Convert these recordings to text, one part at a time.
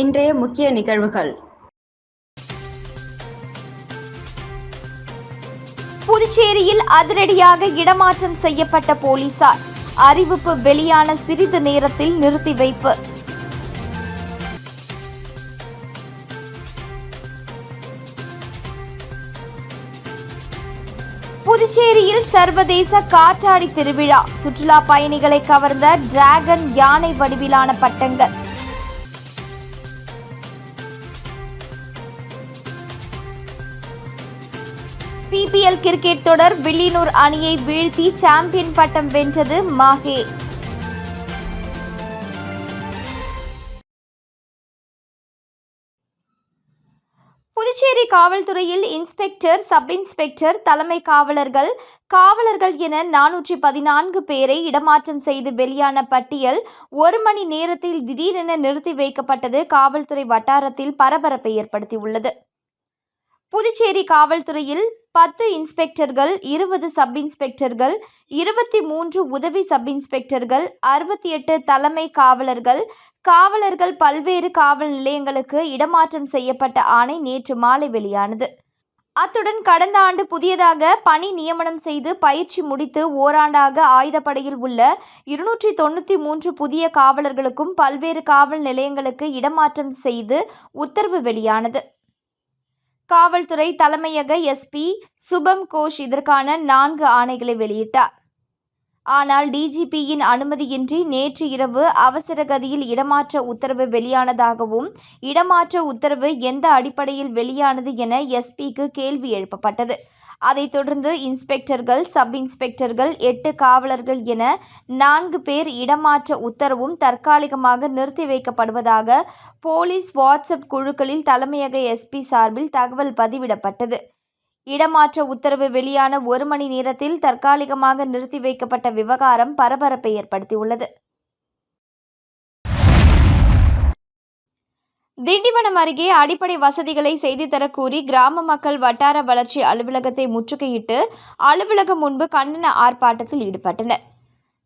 இன்றைய முக்கிய நிகழ்வுகள். புதுச்சேரியில் அதிரடியாக இடமாற்றம் செய்யப்பட்ட போலீசார். அறிவிப்பு வெளியான சிறிது நேரத்தில் நிறுத்தி வைப்பு. புதுச்சேரியில் சர்வதேச காற்றாடி திருவிழா. சுற்றுலா பயணிகளை கவர்ந்த டிராகன் யானை வடிவிலான பட்டங்கள். பிபிஎல் கிரிக்கெட் தொடர் வில்லியனூர் அணியை வீழ்த்தி சாம்பியன் பட்டம் வென்றது மாஹே. புதுச்சேரி காவல்துறையில் இன்ஸ்பெக்டர் சப் இன்ஸ்பெக்டர் தலைமை காவலர்கள் காவலர்கள் என நானூற்றி பதினான்கு பேரை இடமாற்றம் செய்து வெளியான பட்டியல் ஒரு மணி நேரத்தில் திடீரென நிறுத்தி வைக்கப்பட்டது காவல்துறை வட்டாரத்தில் பரபரப்பை ஏற்படுத்தியுள்ளது. புதுச்சேரி காவல்துறையில் பத்து இன்ஸ்பெக்டர்கள் இருபது சப் இன்ஸ்பெக்டர்கள் இருபத்தி மூன்று உதவி சப் இன்ஸ்பெக்டர்கள் அறுபத்தி எட்டு தலைமை காவலர்கள். காவலர்கள் பல்வேறு காவல் நிலையங்களுக்கு இடமாற்றம் செய்யப்பட்ட ஆணை நேற்று மாலை வெளியானது. அத்துடன் கடந்த ஆண்டு புதியதாக பணி நியமனம் செய்து பயிற்சி முடித்து ஓராண்டாக ஆயுதப்படையில் உள்ள இருநூற்றி தொண்ணூற்றி மூன்று புதிய காவலர்களுக்கும் பல்வேறு காவல் நிலையங்களுக்கு இடமாற்றம் செய்து உத்தரவு வெளியானது. காவல்துறை தலைமையக எஸ்பி சுபம் கோஷ் இதற்கான நான்கு ஆணைகளை வெளியிட்டார். ஆனால் டிஜிபியின் அனுமதியின்றி நேற்று இரவு அவசரகதியில் இடமாற்ற உத்தரவு வெளியானதாகவும் இடமாற்ற உத்தரவு எந்த அடிப்படையில் வெளியானது என எஸ்பிக்கு கேள்வி எழுப்பப்பட்டது. அதைத் தொடர்ந்து இன்ஸ்பெக்டர்கள் சப் இன்ஸ்பெக்டர்கள் எட்டு காவலர்கள் என நான்கு பேர் இடமாற்ற உத்தரவும் தற்காலிகமாக நிறுத்தி வைக்கப்படுவதாக போலீஸ் வாட்ஸ்அப் குழுக்களில் தலைமையக எஸ்பி சார்பில் தகவல் பதிவிடப்பட்டது. இடமாற்ற உத்தரவு வெளியான ஒரு மணி நேரத்தில் தற்காலிகமாக நிறுத்தி வைக்கப்பட்ட விவகாரம் பரபரப்பை ஏற்படுத்தியுள்ளது. திண்டிவனம் அருகே அடிப்படை வசதிகளை செய்து தரக்கூறி கிராம மக்கள் வட்டார வளர்ச்சி அலுவலகத்தை முற்றுகையிட்டு அலுவலகம் முன்பு கண்டன ஆர்ப்பாட்டத்தில் ஈடுபட்டனர்.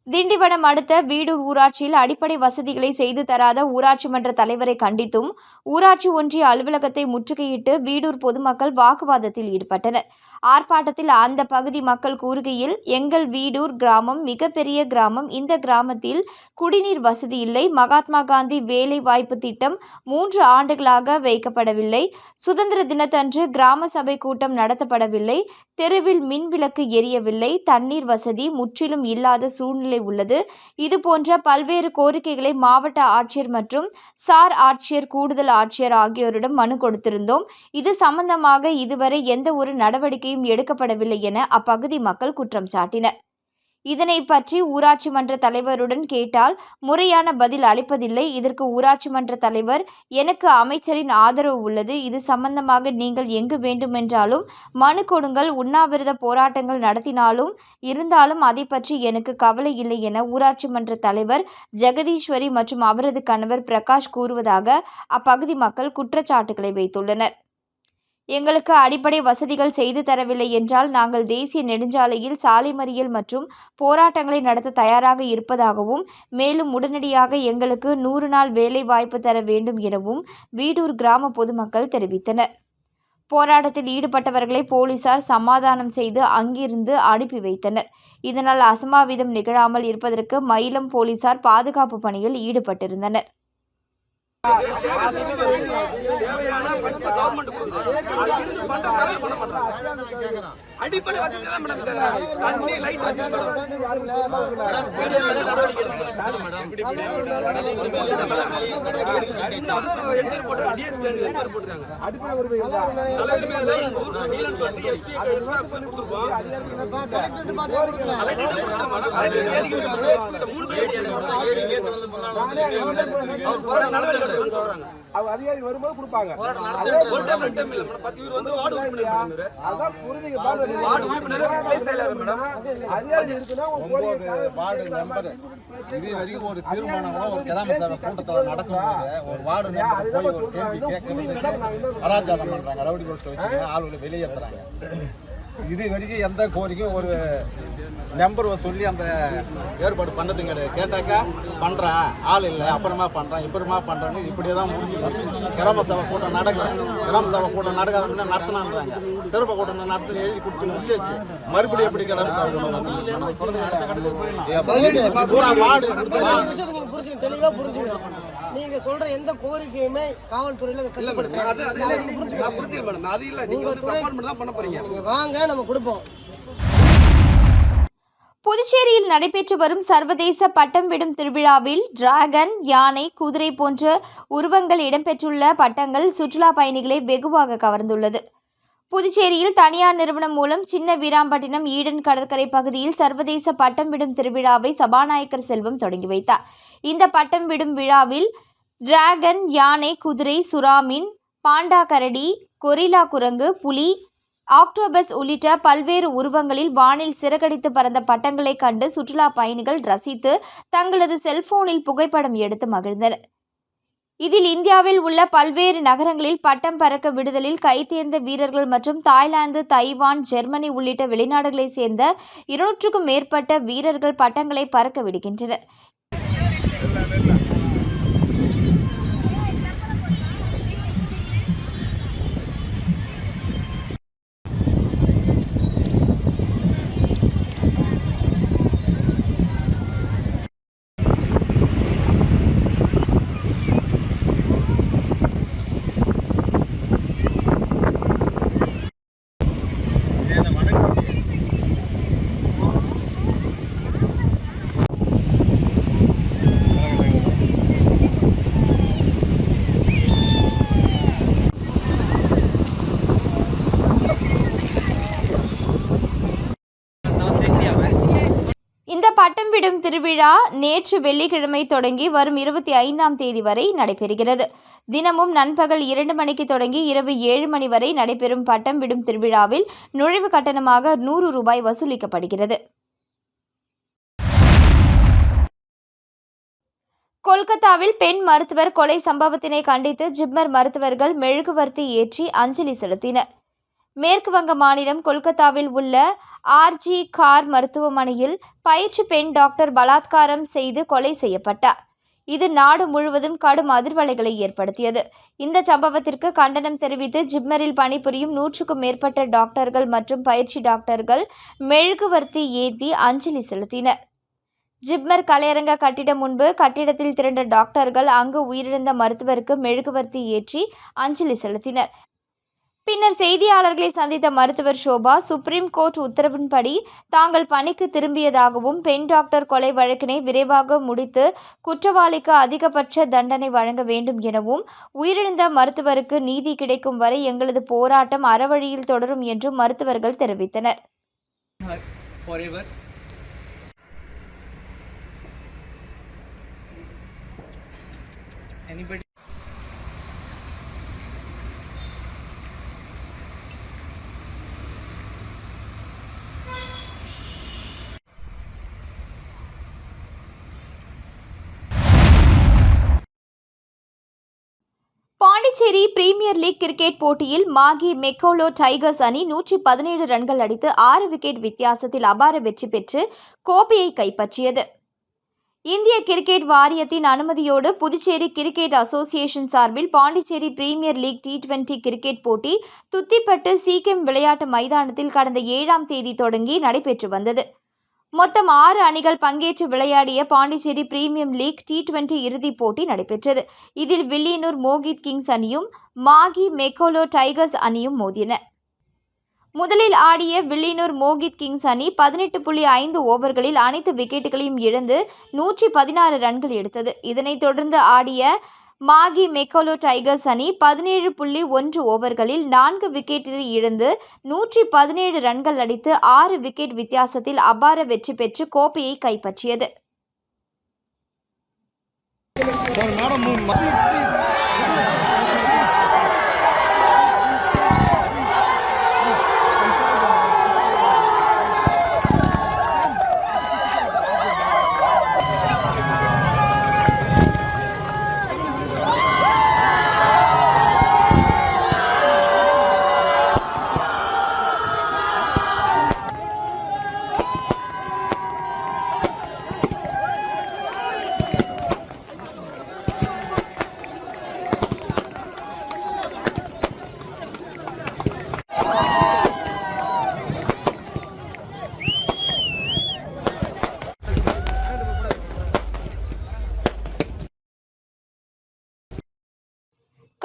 திண்டிவனம் அடுத்த வீடூர் ஊராட்சியில் அடிப்படை வசதிகளை செய்து தராத ஊராட்சி மன்ற தலைவரை கண்டித்தும் ஊராட்சி ஒன்றிய அலுவலகத்தை முற்றுகையிட்டு வீடூர் பொதுமக்கள் வாக்குவாதத்தில் ஈடுபட்டனர். ஆர்ப்பாட்டத்தில் அந்த பகுதி மக்கள் கூறுகையில் எங்கள் வீடூர் கிராமம் மிகப்பெரிய கிராமம். இந்த கிராமத்தில் குடிநீர் வசதி இல்லை. மகாத்மா காந்தி வேலை வாய்ப்பு திட்டம் மூன்று ஆண்டுகளாக வைக்கப்படவில்லை. சுதந்திர தினத்தன்று கிராம சபை கூட்டம் நடத்தப்படவில்லை. தெருவில் மின் விளக்கு எரியவில்லை. தண்ணீர் வசதி முற்றிலும் இல்லாத சூழ்நிலை உள்ளது. இது போன்ற பல்வேறு கோரிக்கைகளை மாவட்ட ஆட்சியர் மற்றும் சார் ஆட்சியர் கூடுதல் ஆட்சியர் ஆகியோரிடம் மனு கொடுத்திருந்தோம். இது சம்பந்தமாக இதுவரை எந்த ஒரு நடவடிக்கையும் எடுக்கப்படவில்லை என அப்பகுதி மக்கள் குற்றம் சாட்டினர். இதனை பற்றி ஊராட்சி மன்ற தலைவருடன் கேட்டால் முறையான பதில் அளிப்பதில்லை. இதற்கு ஊராட்சி மன்ற தலைவர் எனக்கு அமைச்சரின் ஆதரவு உள்ளது. இது சம்பந்தமாக நீங்கள் எங்கு வேண்டுமென்றாலும் மனு கொடுங்கள். உண்ணாவிரத போராட்டங்கள் நடத்தினாலும் இருந்தாலும் அதை பற்றி எனக்கு கவலை இல்லை என ஊராட்சி மன்ற தலைவர் ஜெகதீஸ்வரி மற்றும் அவரது கணவர் பிரகாஷ் கூறுவதாக அப்பகுதி மக்கள் குற்றச்சாட்டுகளை வைத்துள்ளனர். எங்களுக்கு அடிப்படை வசதிகள் செய்து தரவில்லை என்றால் நாங்கள் தேசிய நெடுஞ்சாலையில் சாலை மறியல் மற்றும் போராட்டங்களை நடத்த தயாராக இருப்பதாகவும் மேலும் உடனடியாக எங்களுக்கு நூறு நாள் வேலை வாய்ப்பு தர வேண்டும் எனவும் வீடூர் கிராம பொதுமக்கள் தெரிவித்தனர். போராட்டத்தில் ஈடுபட்டவர்களை போலீசார் சமாதானம் செய்து அங்கிருந்து அனுப்பி வைத்தனர். இதனால் அசம்பாவிதம் நிகழாமல் இருப்பதற்கு மயிலம் போலீசார் பாதுகாப்பு பணியில் ஈடுபட்டிருந்தனர். தேவையான கவர்மெண்ட் கொடுக்குது. அது இருந்து பண்ற பண்ண மாட்டாங்க அடிப்படை வசதி தான் மேடம். தண்ணி லைட் வசதி அதிகாரி வரும்போது கொடுப்பாங்க அதான் புரிஞ்சுங்க. வார்டு உறுப்பினர் மேடம்? ஒன்பது வார்டு மெம்பர் இது வரைக்கும் ஒரு தீர்மானமோ ஒரு கிராம சபை கூட்டத்தில் நடக்கும்போது ஒரு வார்டு மெம்பர் போய் ஒரு கேள்வி கேட்கறதுக்கு அராஜகம் பண்றாங்க. ரவுடி போஸ்ட் வச்சுங்க ஆளுகளை வெளியேற்றுறாங்க இது வரைக்கும் எந்த கோரிக்கையும் ஒரு நம்பர் சொல்லி அந்த ஏற்பாடு பண்ணது கிடையாது கேட்டாக்கா பண்ணுறேன் ஆள் இல்லை அப்புறமா பண்ணுறேன் இப்பறமா பண்ணுறேன்னு இப்படியே தான் முடிஞ்சு கிராம சபை கூட்டம் நடக்கும் கிராம சபை கூட்டம் நடக்காத முன்னே நடத்தினான்றாங்க சிறப்பு கூட்டம் நடத்தி எழுதி கொடுத்து முடிச்சாச்சு மறுபடியும் எப்படி கிராம சபை கூட்டம் மாடு தெளிவாக புரிஞ்சுக்கணும் நீங்க சொல்ற எந்த கோரிக்கையுமே காவல்துறையில நீங்க வாங்க நம்ம கொடுப்போம். புதுச்சேரியில் நடைபெற்று வரும் சர்வதேச பட்டம் விடும் திருவிழாவில் டிராகன் யானை குதிரை போன்ற உருவங்கள் இடம்பெற்றுள்ள பட்டங்கள் சுற்றுலா பயணிகளை வெகுவாக கவர்ந்துள்ளது. புதுச்சேரியில் தனியார் நிறுவனம் மூலம் சின்ன வீராம்பட்டினம் ஈடன் கடற்கரை பகுதியில் சர்வதேச பட்டம் விடும் திருவிழாவை சபாநாயகர் செல்வம் தொடங்கி வைத்தார். இந்த பட்டம் விடும் விழாவில் டிராகன் யானை குதிரை சுறாமீன் பாண்டா கரடி கொரில்லா குரங்கு புலி ஆக்டோபஸ் உள்ளிட்ட பல்வேறு உருவங்களில் வானில் சிறகடித்து பறந்த பட்டங்களை கண்டு சுற்றுலா பயணிகள் ரசித்து தங்களது செல்போனில் புகைப்படம் எடுத்து மகிழ்ந்தனர். இதில் இந்தியாவில் உள்ள பல்வேறு நகரங்களில் பட்டம் பறக்க விடுதலில் கைதேர்ந்த வீரர்கள் மற்றும் தாய்லாந்து தைவான் ஜெர்மனி உள்ளிட்ட வெளிநாடுகளைச் சேர்ந்த இருநூற்றுக்கும் மேற்பட்ட வீரர்கள் பட்டங்களை பறக்க விடுகின்றனர் இந்த பட்டம் விடும் திருவிழா நேற்று வெள்ளிக்கிழமை தொடங்கி வரும் இருபத்தி ஐந்தாம் தேதி வரை நடைபெறுகிறது. தினமும் நண்பகல் இரண்டு மணிக்கு தொடங்கி இரவு ஏழு மணி வரை நடைபெறும் பட்டம் விடும் திருவிழாவில் நுழைவு கட்டணமாக நூறு ரூபாய் வசூலிக்கப்படுகிறது. கொல்கத்தாவில் பெண் மருத்துவர் கொலை சம்பவத்தினை கண்டித்து ஜிப்மர் மருத்துவர்கள் மெழுகுவர்த்தி ஏற்றி அஞ்சலி செலுத்தினர். மேற்கு வங்க மாநிலம் கொல்கத்தாவில் உள்ள ஆர்ஜி கார் மருத்துவமனையில் பயிற்சி பெண் டாக்டர் பலாத்காரம் செய்து கொலை செய்யப்பட்டார். இது நாடு முழுவதும் கடும் அதிர்வலைகளை ஏற்படுத்தியது. இந்த சம்பவத்திற்கு கண்டனம் தெரிவித்து ஜிப்மரில் பணிபுரியும் நூற்றுக்கும் மேற்பட்ட டாக்டர்கள் மற்றும் பயிற்சி டாக்டர்கள் மெழுகுவர்த்தி ஏந்தி அஞ்சலி செலுத்தினர். ஜிப்மர் கலையரங்க கட்டிடம் முன்பு கட்டிடத்தில் திரண்ட டாக்டர்கள் அங்கு உயிரிழந்த மருத்துவருக்கு மெழுகுவர்த்தி ஏற்றி அஞ்சலி செலுத்தினர். பின்னர் செய்தியாளர்களை சந்தித்த மருத்துவர் ஷோபா சுப்ரீம் கோர்ட் உத்தரவின்படி தாங்கள் பணிக்கு திரும்பியதாகவும் பெண் டாக்டர் கொலை வழக்கினை விரைவாக முடித்து குற்றவாளிக்கு அதிகபட்ச தண்டனை வழங்க வேண்டும் எனவும் உயிரிழந்த மருத்துவருக்கு நீதி கிடைக்கும் வரை எங்களது போராட்டம் அறவழியில் தொடரும் என்றும் மருத்துவர்கள் தெரிவித்தனர். Anybody? Pondicherry premier league cricket போட்டியில் மாகி மெக்கோலோ டைகர்ஸ் அணி நூற்றி பதினேழு ரன்கள் அடித்து ஆறு விக்கெட் வித்தியாசத்தில் அபார வெற்றி பெற்று கோப்பையை கைப்பற்றியது. இந்திய கிரிக்கெட் வாரியத்தின் அனுமதியோடு புதுச்சேரி கிரிக்கெட் அசோசியேஷன் சார்பில் Pondicherry premier league T twenty cricket போட்டி துத்திப்பட்டு சீக்கிம் விளையாட்டு மைதானத்தில் கடந்த ஏழாம் தேதி தொடங்கி நடைபெற்று வந்தது. மொத்தம் ஆறு அணிகள் பங்கேற்று விளையாடிய Pondicherry premium league T twenty இறுதிப் போட்டி நடைபெற்றது. இதில் வில்லியனூர் மோகித் கிங்ஸ் அணியும் மாகி மெக்கோலோ டைகர்ஸ் அணியும் மோதின. முதலில் ஆடிய வில்லியனூர் மோகித் கிங்ஸ் அணி பதினெட்டு புள்ளி ஐந்து ஓவர்களில் அனைத்து விக்கெட்டுகளையும் இழந்து நூற்றி பதினாறு ரன்கள் எடுத்தது. இதனைத் தொடர்ந்து ஆடிய மாகி மெக்கோலோ டைகர்ஸ் அணி பதினேழு புள்ளி ஒன்று ஓவர்களில் நான்கு விக்கெட்டில் இழந்து நூற்றி பதினேழு ரன்கள் அடித்து ஆறு விக்கெட் வித்தியாசத்தில் அபார வெற்றி பெற்று கோப்பையை கைப்பற்றியது.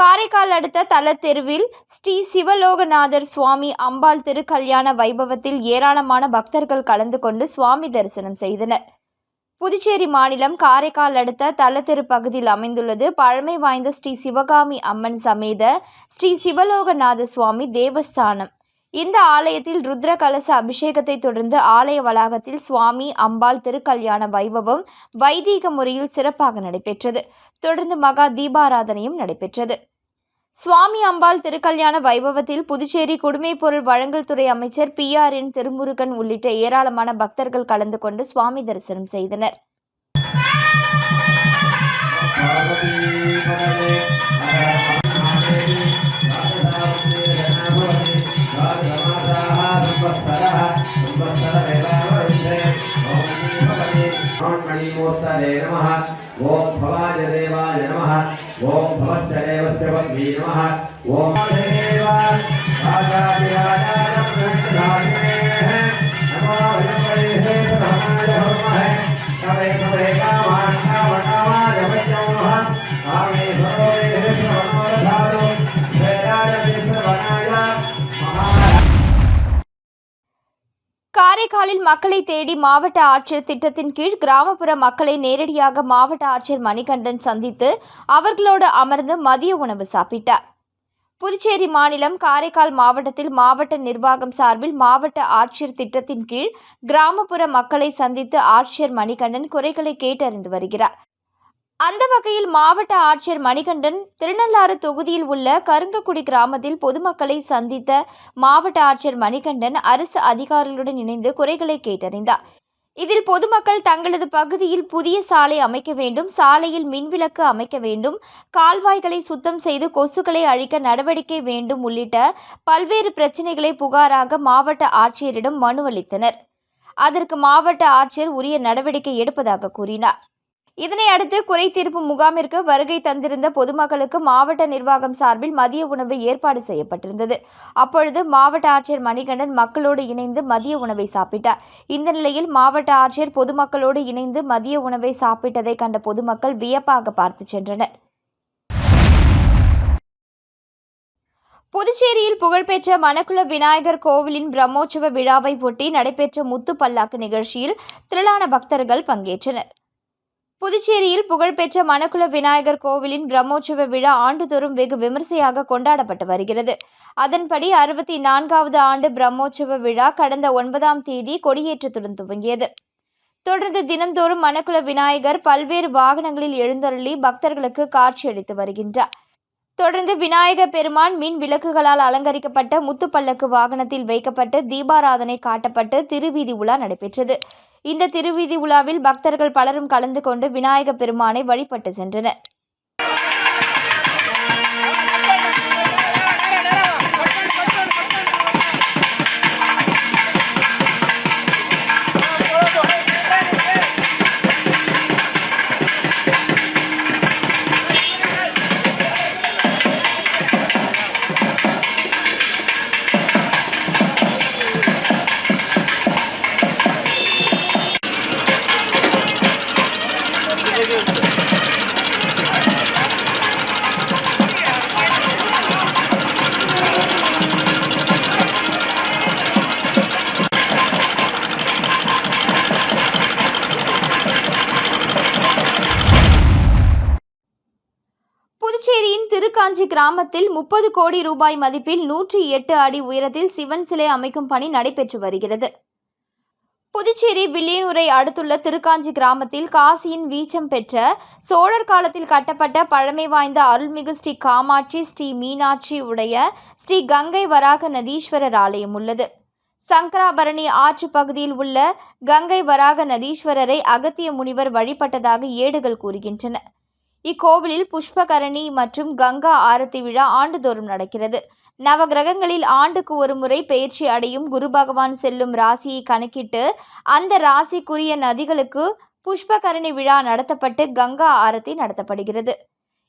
காரைக்கால் அடுத்த தலத்தெருவில் ஸ்ரீ சிவலோகநாதர் சுவாமி அம்பாள் திருக்கல்யாண வைபவத்தில் ஏராளமான பக்தர்கள் கலந்து கொண்டு சுவாமி தரிசனம் செய்தனர். புதுச்சேரி மாநிலம் காரைக்கால் அடுத்த தலத்தெரு பகுதியில் அமைந்துள்ளது பழமை வாய்ந்த ஸ்ரீ சிவகாமி அம்மன் சமேத ஸ்ரீ சிவலோகநாத சுவாமி தேவஸ்தானம். இந்த ஆலயத்தில் ருத்ர கலச அபிஷேகத்தை தொடர்ந்து ஆலய வளாகத்தில் சுவாமி அம்பாள் திருக்கல்யாண வைபவம் வைதீக முறையில் சிறப்பாக நடைபெற்றது. தொடர்ந்து மகா தீபாராதனையும் நடைபெற்றது. சுவாமி அம்பாள் திருக்கல்யாண வைபவத்தில் புதுச்சேரி குடிமைப்பொருள் வழங்கல் துறை அமைச்சர் பி ஆர் என் திருமுருகன் உள்ளிட்ட ஏராளமான பக்தர்கள் கலந்து கொண்டு சுவாமி தரிசனம் செய்தனர். मणिमूर्तये नमः ॐ भवाय देवाय नमः ॐ भवस्य देवस्य पत्नी नमः ॐ देव राजाधिराजानं प्रतिधाने नमो காரைக்காலில் மக்களை தேடி மாவட்ட ஆட்சியர் திட்டத்தின் கீழ் கிராமப்புற மக்களை நேரடியாக மாவட்ட ஆட்சியர் மணிகண்டன் சந்தித்து அவர்களோடு அமர்ந்து மதிய உணவு சாப்பிட்டார். புதுச்சேரி மாநிலம் காரைக்கால் மாவட்டத்தில் மாவட்ட நிர்வாகம் சார்பில் மாவட்ட ஆட்சியர் திட்டத்தின் கீழ் கிராமப்புற மக்களை சந்தித்து ஆட்சியர் மணிகண்டன் குறைகளை கேட்டறிந்து வருகிறார். அந்த வகையில் மாவட்ட ஆட்சியர் மணிகண்டன் திருநள்ளாறு தொகுதியில் உள்ள கருங்கக்குடி கிராமத்தில் பொதுமக்களை சந்தித்த மாவட்ட ஆட்சியர் மணிகண்டன் அரசு அதிகாரிகளுடன் இணைந்து குறைகளை கேட்டறிந்தார். இதில் பொதுமக்கள் தங்களது பகுதியில் புதிய சாலை அமைக்க வேண்டும் சாலையில் மின்விளக்கு அமைக்க வேண்டும் கால்வாய்களை சுத்தம் செய்து கொசுக்களை அழிக்க நடவடிக்கை வேண்டும் உள்ளிட்ட பல்வேறு பிரச்சினைகளை புகாராக மாவட்ட ஆட்சியரிடம் மனு அளித்தனர். அதற்கு மாவட்ட ஆட்சியர் உரிய நடவடிக்கை எடுப்பதாக கூறினார். இதனை அடுத்து குறை தீர்ப்பு முகாமிற்கு வருகை தந்திருந்த பொதுமக்களுக்கு மாவட்ட நிர்வாகம் சார்பில் மதிய உணவு ஏற்பாடு செய்யப்பட்டிருந்தது. அப்பொழுது மாவட்ட ஆட்சியர் மணிகண்டன் மக்களோடு இணைந்து மதிய உணவை சாப்பிட்டார். இந்த நிலையில் மாவட்ட ஆட்சியர் பொதுமக்களோடு இணைந்து மதிய உணவை சாப்பிட்டதை கண்ட பொதுமக்கள் வியப்பாக பார்த்து சென்றனர். புதுச்சேரியில் புகழ்பெற்ற மணக்குள விநாயகர் கோவிலின் பிரம்மோற்சவ விழாவை ஒட்டி நடைபெற்ற முத்து பல்லாக்கு நிகழ்ச்சியில் திரளான பக்தர்கள் பங்கேற்றனர். புதுச்சேரியில் புகழ்பெற்ற மணக்குள விநாயகர் கோவிலின் பிரம்மோற்சவ விழா ஆண்டுதோறும் வெகு விமர்சையாக கொண்டாடப்பட்டு வருகிறது. அதன்படி அறுபத்தி நான்காவது ஆண்டு பிரம்மோற்சவ விழா கடந்த ஒன்பதாம் தேதி கொடியேற்றத்துடன் துவங்கியது. தொடர்ந்து தினம்தோறும் மணக்குள விநாயகர் பல்வேறு வாகனங்களில் எழுந்தருளி பக்தர்களுக்கு காட்சியளித்து வருகின்றார். தொடர்ந்து விநாயக பெருமான் மின் விளக்குகளால் அலங்கரிக்கப்பட்ட முத்துப்பல்லக்கு வாகனத்தில் வைக்கப்பட்டு தீபாராதனை காட்டப்பட்டு திருவீதி உலா நடைபெற்றது. இந்த திருவீதி உலாவில் பக்தர்கள் பலரும் கலந்து கொண்டு விநாயக பெருமானை வழிபட்டு சென்றனர். கிராமத்தில் முப்பது கோடி ரூபாய் மதிப்பில் நூற்றி எட்டு அடி உயரத்தில் சிவன் சிலை அமைக்கும் பணி நடைபெற்று வருகிறது. புதுச்சேரி வில்லியனூரை அடுத்துள்ள திருக்காஞ்சி கிராமத்தில் காசியின் வீச்சம் பெற்ற சோழர் காலத்தில் கட்டப்பட்ட பழமை வாய்ந்த அருள்மிகு ஸ்ரீ காமாட்சி ஸ்ரீ மீனாட்சி உடைய ஸ்ரீ கங்கை வராக நதீஸ்வரர் ஆலயம் உள்ளது. சங்கராபரணி ஆற்று பகுதியில் உள்ள கங்கை வராக நதீஸ்வரரை அகத்திய முனிவர் வழிபட்டதாக ஏடுகள் கூறுகின்றன. இக்கோவிலில் புஷ்பகரணி மற்றும் கங்கா ஆரத்தி விழா ஆண்டுதோறும் நடக்கிறது. நவகிரகங்களில் ஆண்டுக்கு ஒரு முறை பெயர்ச்சி அடையும் குரு பகவான் செல்லும் ராசியை கணக்கிட்டு அந்த ராசிக்குரிய நதிகளுக்கு புஷ்பகரணி விழா நடத்தப்பட்டு கங்கா ஆரத்தி நடத்தப்படுகிறது.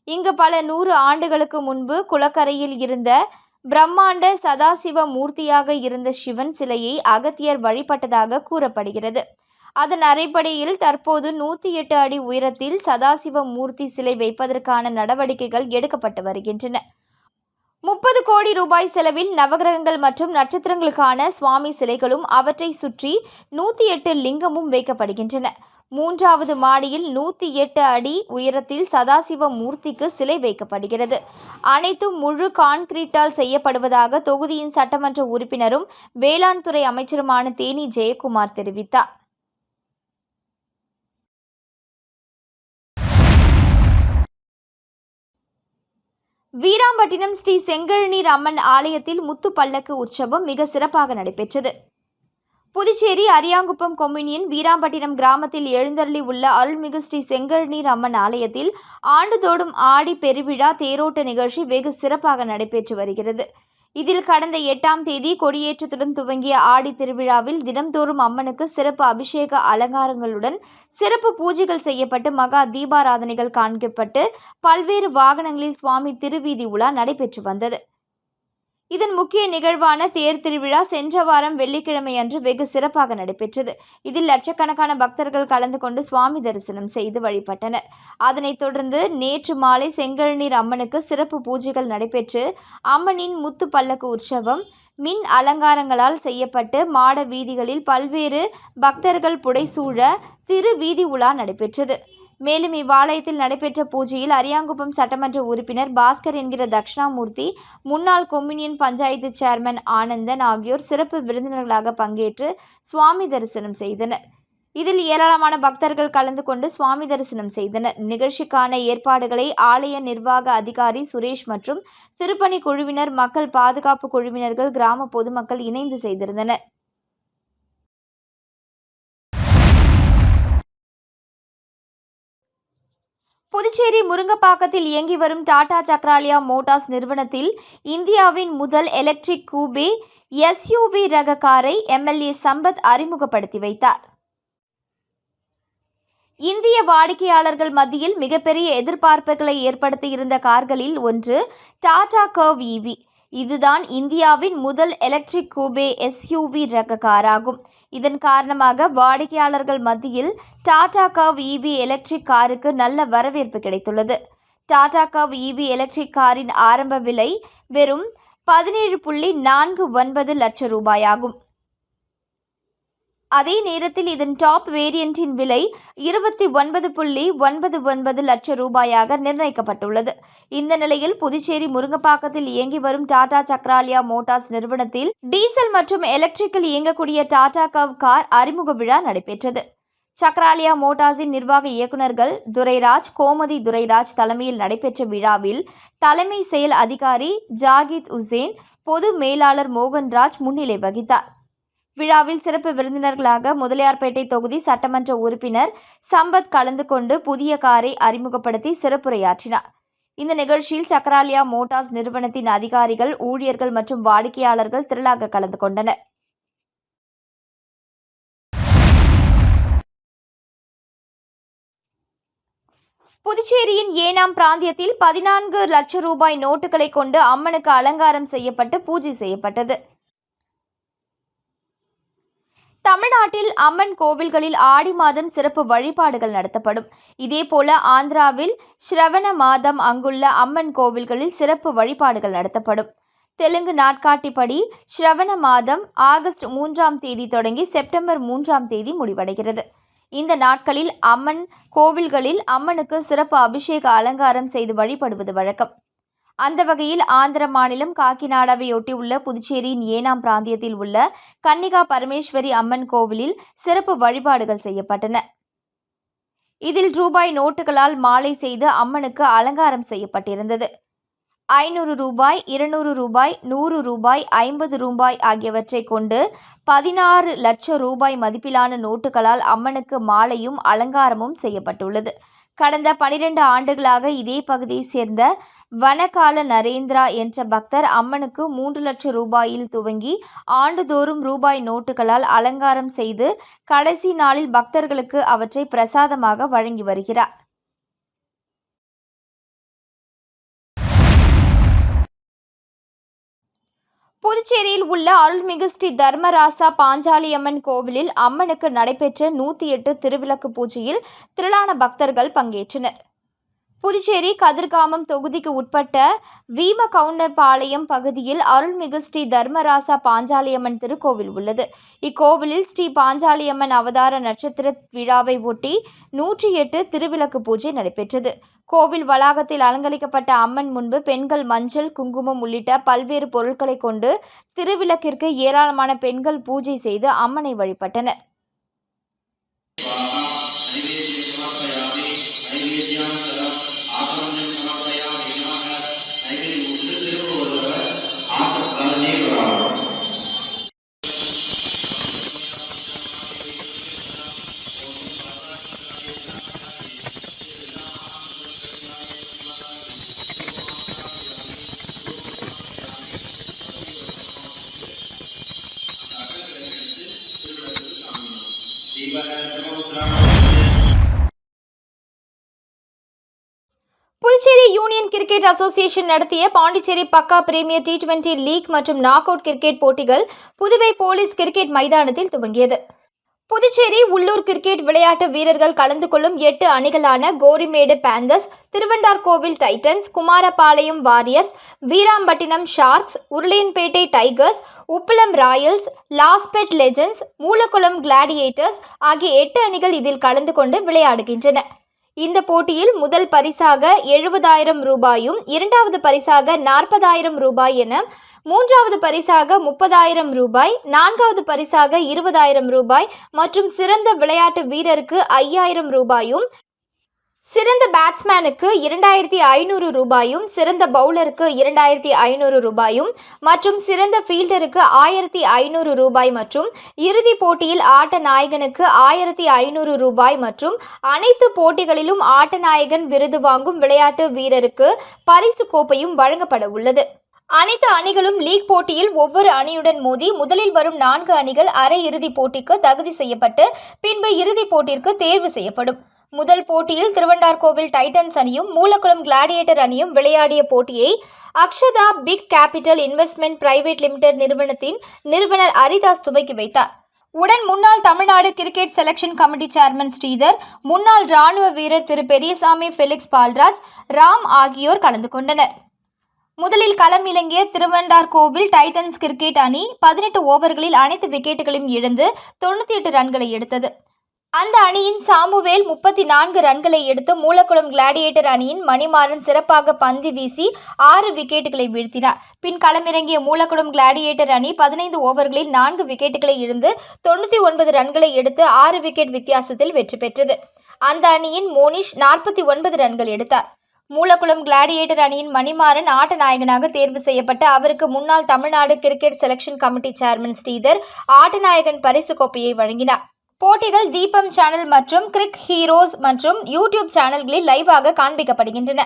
இங்கு பல நூறு ஆண்டுகளுக்கு முன்பு குளக்கரையில் இருந்த பிரம்மாண்ட சதாசிவ மூர்த்தியாக இருந்த சிவன் சிலையை அகத்தியர் வழிபட்டதாக கூறப்படுகிறது. அதன் அடிப்படையில் தற்போது நூற்றி எட்டு அடி உயரத்தில் சதாசிவ மூர்த்தி சிலை வைப்பதற்கான நடவடிக்கைகள் எடுக்கப்பட்டு வருகின்றன. முப்பது கோடி ரூபாய் செலவில் நவகிரகங்கள் மற்றும் நட்சத்திரங்களுக்கான சுவாமி சிலைகளும் அவற்றை சுற்றி நூற்றி எட்டு லிங்கமும் வைக்கப்படுகின்றன. மூன்றாவது மாடியில் நூற்றி எட்டு அடி உயரத்தில் சதாசிவ மூர்த்திக்கு சிலை வைக்கப்படுகிறது. அனைத்தும் முழு கான்கிரீட்டால் செய்யப்படுவதாக தொகுதியின் சட்டமன்ற உறுப்பினரும் வேளாண் துறை அமைச்சருமான தேனி ஜெயக்குமார் தெரிவித்தார். வீராம்பட்டினம் ஸ்ரீ செங்கழநீர் அம்மன் ஆலயத்தில் முத்து பல்லக்கு உற்சவம் மிக சிறப்பாக நடைபெற்றது. புதுச்சேரி அரியாங்குப்பம் கொம்யூனியன் வீராம்பட்டினம் கிராமத்தில் எழுந்தருளி உள்ள அருள்மிகு ஸ்ரீ செங்கழநீர் அம்மன் ஆலயத்தில் ஆண்டுதோடும் ஆடி பெருவிழா தேரோட்ட நிகழ்ச்சி வெகு சிறப்பாக நடைபெற்று வருகிறது. இதில் கடந்த எட்டாம் தேதி கொடியேற்றத்துடன் துவங்கிய ஆடி திருவிழாவில் தினம்தோறும் அம்மனுக்கு சிறப்பு அபிஷேக அலங்காரங்களுடன் சிறப்பு பூஜைகள் செய்யப்பட்டு மகா தீபாராதனைகள் காண்பிக்கப்பட்டு பல்வேறு வாகனங்களில் சுவாமி திருவீதி உலா நடைபெற்று வந்தது. இதன் முக்கிய நிகழ்வான தேர் திருவிழா சென்ற வாரம் வெள்ளிக்கிழமை அன்று வெகு சிறப்பாக நடைபெற்றது. இதில் லட்சக்கணக்கான பக்தர்கள் கலந்து கொண்டு சுவாமி தரிசனம் செய்து வழிபட்டனர். அதனைத் தொடர்ந்து நேற்று மாலை செங்கழுநீர் அம்மனுக்கு சிறப்பு பூஜைகள் நடைபெற்று அம்மனின் முத்து பல்லக்கு உற்சவம் மின் அலங்காரங்களால் செய்யப்பட்டு மாட வீதிகளில் பல்வேறு பக்தர்கள் புடைசூழ திரு வீதி உலா நடைபெற்றது. மேலும் இவ்வாலயத்தில் நடைபெற்ற பூஜையில் அரியாங்குப்பம் சட்டமன்ற உறுப்பினர் பாஸ்கர் என்கிற தட்சிணாமூர்த்தி முன்னாள் கொம்யூனியன் பஞ்சாயத்து சேர்மன் ஆனந்தன் ஆகியோர் சிறப்பு விருந்தினர்களாக பங்கேற்று சுவாமி தரிசனம் செய்தனர். இதில் ஏராளமான பக்தர்கள் கலந்து கொண்டு சுவாமி தரிசனம் செய்தனர். நிகழ்ச்சிக்கான ஏற்பாடுகளை ஆலய நிர்வாக அதிகாரி சுரேஷ் மற்றும் திருப்பணி குழுவினர் மக்கள் பாதுகாப்பு குழுவினர்கள் கிராம பொதுமக்கள் இணைந்து செய்திருந்தனர். புதுச்சேரி முருங்கப்பாக்கத்தில் இயங்கி வரும் டாடா சக்ராலியா மோட்டார்ஸ் நிறுவனத்தில் இந்தியாவின் முதல் எலக்ட்ரிக் கூபே எஸ்யூவி ரக காரை எம்எல்ஏ சம்பத் அறிமுகப்படுத்தி வைத்தார். இந்திய வாடிக்கையாளர்கள் மத்தியில் மிகப்பெரிய எதிர்பார்ப்புகளை ஏற்படுத்தியிருந்த கார்களில் ஒன்று டாடா கர்வ் இவி இதுதான் இந்தியாவின் முதல் எலக்ட்ரிக் கூபே எஸ்யூவி ரக காராகும். இதன் காரணமாக வாடிக்கையாளர்கள் மத்தியில் டாடா கவ் ஈவி எலக்ட்ரிக் காருக்கு நல்ல வரவேற்பு கிடைத்துள்ளது. டாடா கவ் ஈவி எலக்ட்ரிக் காரின் ஆரம்ப விலை வெறும் பதினேழு புள்ளி நான்கு ஒன்பது லட்சம் ரூபாயாகும். அதே நேரத்தில் இதன் டாப் வேரியண்டின் விலை இருபத்தி ஒன்பது புள்ளி ஒன்பது ஒன்பது லட்சம் ரூபாயாக நிர்ணயிக்கப்பட்டுள்ளது. இந்த நிலையில் புதுச்சேரி முருங்கப்பாக்கத்தில் இயங்கி வரும் டாடா சக்ராலியா மோட்டார்ஸ் நிறுவனத்தில் டீசல் மற்றும் எலக்ட்ரிக்கல் இயங்கக்கூடிய டாடா கவ் கார் அறிமுக விழா நடைபெற்றது. சக்ராலியா மோட்டார்ஸின் நிர்வாக இயக்குநர்கள் துரைராஜ் கோமதி துரைராஜ் தலைமையில் நடைபெற்ற விழாவில் தலைமை செயல் அதிகாரி ஜாகித் உசேன் பொது மேலாளர் மோகன்ராஜ் முன்னிலை வகித்தார். விழாவில் சிறப்பு விருந்தினர்களாக முதலியார்பேட்டை தொகுதி சட்டமன்ற உறுப்பினர் சம்பத் கலந்து கொண்டு புதிய காரை அறிமுகப்படுத்தி சிறப்புரையாற்றினார். இந்த நிகழ்ச்சியில் சக்கராலியா மோட்டார்ஸ் நிறுவனத்தின் அதிகாரிகள் ஊழியர்கள் மற்றும் வாடிக்கையாளர்கள் திரளாக கலந்து கொண்டனர். புதுச்சேரியின் ஏனாம் பிராந்தியத்தில் பதினான்கு லட்சம் ரூபாய் நோட்டுகளை கொண்டு அம்மனுக்கு அலங்காரம் செய்யப்பட்டு பூஜை செய்யப்பட்டது. தமிழ்நாட்டில் அம்மன் கோவில்களில் ஆடி மாதம் சிறப்பு வழிபாடுகள் நடத்தப்படும். இதேபோல ஆந்திராவில் ஸ்ரவண மாதம் அங்குள்ள அம்மன் கோவில்களில் சிறப்பு வழிபாடுகள் நடத்தப்படும். தெலுங்கு நாட்காட்டிப்படி ஸ்ரவண மாதம் ஆகஸ்ட் மூன்றாம் தேதி தொடங்கி செப்டம்பர் மூன்றாம் தேதி முடிவடைகிறது. இந்த நாட்களில் அம்மன் கோவில்களில் அம்மனுக்கு சிறப்பு அபிஷேக அலங்காரம் செய்து வழிபடுவது வழக்கம். அந்த வகையில் ஆந்திர மாநிலம் காக்கிநாடாவையொட்டி உள்ள புதுச்சேரியின் ஏனாம் பிராந்தியத்தில் உள்ள கன்னிகா பரமேஸ்வரி அம்மன் கோவிலில் சிறப்பு வழிபாடுகள் செய்யப்பட்டன. இதில் ரூபாய் நோட்டுகளால் மாலை செய்து அம்மனுக்கு அலங்காரம் செய்யப்பட்டிருந்தது. ஐநூறு ரூபாய் இருநூறு ரூபாய் நூறு ரூபாய் ஐம்பது ரூபாய் ஆகியவற்றை கொண்டு பதினாறு லட்சம் ரூபாய் மதிப்பிலான நோட்டுகளால் அம்மனுக்கு மாலையும் அலங்காரமும் செய்யப்பட்டுள்ளது. கடந்த பனிரெண்டு ஆண்டுகளாக இதே பகுதியைச் சேர்ந்த வனகால நரேந்திரா என்ற பக்தர் அம்மனுக்கு மூன்று லட்சம் ரூபாயில் துவங்கி ஆண்டுதோறும் ரூபாய் நோட்டுகளால் அலங்காரம் செய்து கடைசி நாளில் பக்தர்களுக்கு அவற்றை பிரசாதமாக வழங்கி வருகிறார். புதுச்சேரியில் உள்ள அருள்மிகு ஸ்ரீ தர்மராசா பாஞ்சாலியம்மன் கோவிலில் அம்மனுக்கு நடைபெற்ற நூற்றி எட்டு திருவிளக்கு பூஜையில் திரளான பக்தர்கள் பங்கேற்றனர். புதுச்சேரி கதிர்காமம் தொகுதிக்கு உட்பட்ட வீம கவுண்டர் பாளையம் பகுதியில் அருள்மிகு ஸ்ரீ தர்மராசா பாஞ்சாலியம்மன் திருக்கோவில் உள்ளது. இக்கோவிலில் ஸ்ரீ பாஞ்சாலியம்மன் அவதார நட்சத்திர விழாவை ஒட்டி நூற்றி எட்டு திருவிளக்கு பூஜை நடைபெற்றது. கோவில் வளாகத்தில் அலங்கரிக்கப்பட்ட அம்மன் முன்பு பெண்கள் மஞ்சள் குங்குமம் உள்ளிட்ட பல்வேறு பொருட்களை கொண்டு திருவிளக்கிற்கு ஏராளமான பெண்கள் பூஜை செய்து அம்மனை வழிபட்டனர். கிரிக்கெட் அசோசியேஷன் நடத்திய பாண்டிச்சேரி பக்கா பிரீமியர் டி டுவெண்டி லீக் மற்றும் நாக் அவுட் கிரிக்கெட் போட்டிகள் புதுவை போலீஸ் கிரிக்கெட் மைதானத்தில் துவங்கியது. புதுச்சேரி உள்ளூர் கிரிக்கெட் விளையாட்டு வீரர்கள் கலந்து கொள்ளும் எட்டு அணிகளான Gorimedu panthers Thiruvandarkoil titans Kumarapalayam warriors Veerampattinam sharks Uruliyanpettai tigers Uppalam royals Lawspet legends Moolakulam gladiators ஆகிய எட்டு அணிகள் இதில் கலந்து கொண்டு விளையாடுகின்றன. இந்த போட்டியில் முதல் பரிசாக எழுபதாயிரம் ரூபாயும் இரண்டாவது பரிசாக நாற்பதாயிரம் ரூபாய் என மூன்றாவது பரிசாக முப்பதாயிரம் ரூபாய் நான்காவது பரிசாக இருபதாயிரம் ரூபாய் மற்றும் சிறந்த விளையாட்டு வீரருக்கு ஐயாயிரம் ரூபாயும் சிறந்த பேட்ஸ்மேனுக்கு இரண்டாயிரத்தி ஐநூறு ரூபாயும் சிறந்த பவுலருக்கு இரண்டாயிரத்தி ஐநூறு ரூபாயும் மற்றும் சிறந்த ஃபீல்டருக்கு ஆயிரத்தி ஐநூறு ரூபாய் மற்றும் இறுதிப் போட்டியில் ஆட்ட நாயகனுக்கு ஆயிரத்தி ஐநூறு ரூபாய் மற்றும் அனைத்து போட்டிகளிலும் ஆட்ட நாயகன் விருது வாங்கும் விளையாட்டு வீரருக்கு பரிசு கோப்பையும் வழங்கப்பட உள்ளது. அனைத்து அணிகளும் லீக் போட்டியில் ஒவ்வொரு அணியுடன் மோதி முதலில் வரும் நான்கு அணிகள் அரை இறுதிப் போட்டிக்கு தகுதி செய்யப்பட்டு பின்பு இறுதிப் போட்டிற்கு தேர்வு செய்யப்படும். முதல் போட்டியில் திருவண்டார்கோவில் டைட்டன்ஸ் அணியும் மூலக்குளம் கிளாடியேட்டர் அணியும் விளையாடிய போட்டியை Akshata big capital investment private limited நிறுவனத்தின் நிறுவனர் ஹரிதாஸ் துவக்கி வைத்தார். உடன் முன்னாள் Tamil Nadu cricket selection committee chairman Sridhar முன்னாள் ராணுவ வீரர் திரு பெரியசாமி ஃபெலிக்ஸ் பால்ராஜ் ராம் ஆகியோர் கலந்து கொண்டனர். முதலில் களம் இறங்கிய திருவண்டார்கோவில் டைட்டன்ஸ் கிரிக்கெட் அணி பதினெட்டு ஓவர்களில் அனைத்து விக்கெட்டுகளையும் இழந்து தொண்ணூற்றி எட்டு ரன்களை எடுத்தது. அந்த அணியின் சாமுவேல் முப்பத்தி நான்கு ரன்களை எடுத்து மூலக்குளம் கிளாடியேட்டர் அணியின் மணிமாறன் சிறப்பாக பந்து வீசி ஆறு விக்கெட்டுகளை வீழ்த்தினார். பின் களமிறங்கிய மூலக்குளம் கிளாடியேட்டர் அணி பதினைந்து ஓவர்களில் நான்கு விக்கெட்டுகளை இழந்து தொண்ணூற்றி ஒன்பது ரன்களை எடுத்து ஆறு விக்கெட் வித்தியாசத்தில் வெற்றி பெற்றது. அந்த அணியின் மோனிஷ் நாற்பத்தி ஒன்பது ரன்கள் எடுத்தார். மூலக்குளம் கிளாடியேட்டர் அணியின் மணிமாறன் ஆட்ட நாயகனாக தேர்வு செய்யப்பட்ட அவருக்கு முன்னாள் Tamil Nadu cricket selection committee chairman Sridhar ஆட்டநாயகன் பரிசு கோப்பையை வழங்கினார். போட்டிகள் தீபம் சேனல் மற்றும் கிரிக் ஹீரோஸ் மற்றும் யூடியூப் சேனல்களில் லைவாக காண்பிக்கப்படுகின்றன.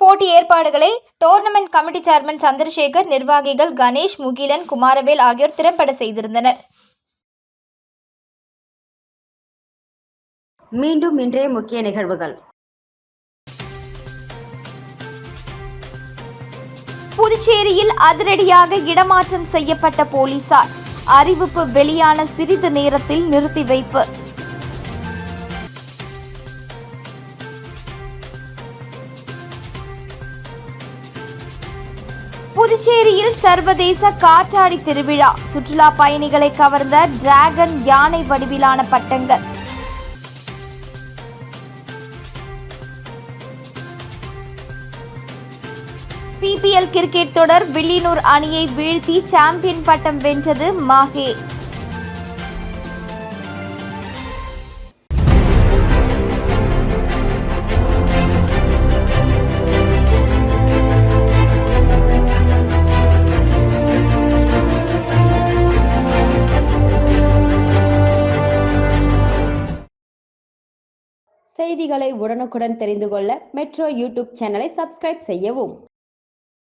போட்டி ஏற்பாடுகளை டோர்னமெண்ட் கமிட்டி சேர்மன் சந்திரசேகர் நிர்வாகிகள் கணேஷ் முகிலன் குமாரவேல் ஆகியோர் திறம்பட செய்திருந்தனர். மீண்டும் இன்றைய முக்கிய நிகழ்வுகள். புதுச்சேரியில் அதிரடியாக இடமாற்றம் செய்யப்பட்ட போலீசார். அறிவிப்பு வெளியான சிறிது நேரத்தில் நிறுத்தி வைப்பு. புதுச்சேரியில் சர்வதேச காற்றாடி திருவிழா. சுற்றுலா பயணிகளை கவர்ந்த டிராகன் யானை வடிவிலான பட்டங்கள். பிபிஎல் கிரிக்கெட் தொடர் வில்லியனூர் அணியை வீழ்த்தி சாம்பியன் பட்டம் வென்றது மாஹே. செய்திகளை உடனுக்குடன் தெரிந்து கொள்ள மெட்ரோ யூடியூப் சேனலை சப்ஸ்கிரைப் செய்யவும்.